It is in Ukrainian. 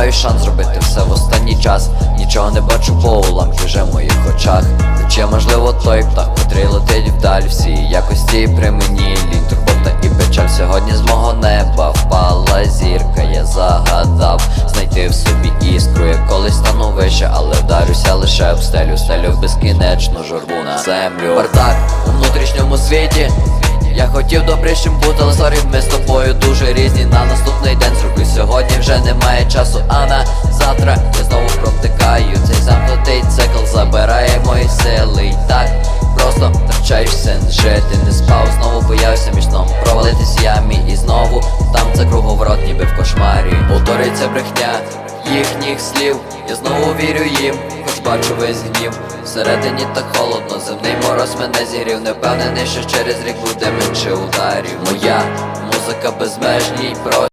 маю шанс зробити все в останній час. Нічого не бачу по уламки вже в моїх очах. Чи можливо той птах, котрий летить вдаль всі якості при мені лінь, турбота і печаль Сьогодні з мого неба впала зірка, я загадав знайти в собі іскру. Я колись стану вище, але вдарюся лише об стелю, стелю в безкінечну журбу на землю. Бардак у внутрішньому світі. Я хотів добрішим бути, але сорі, ми з тобою дуже різні. На наступний день зроблю сьогодні вже немає часу, а на завтра я знову провтикаю. Цей замкнутий цикл забирає мої сили. І так просто втрачаєш сенс жити. Не спав, знову боявся між сном провалитись в ямі і знову там це круговорот, ніби в кошмарі. Повторюється брехня їхніх слів. Я знову вірю їм, бачу весь гнів. Всередині так холодно, земний мороз мене зігрів. Не впевнений, що через рік буде менше ударів. Моя музика безмежній простір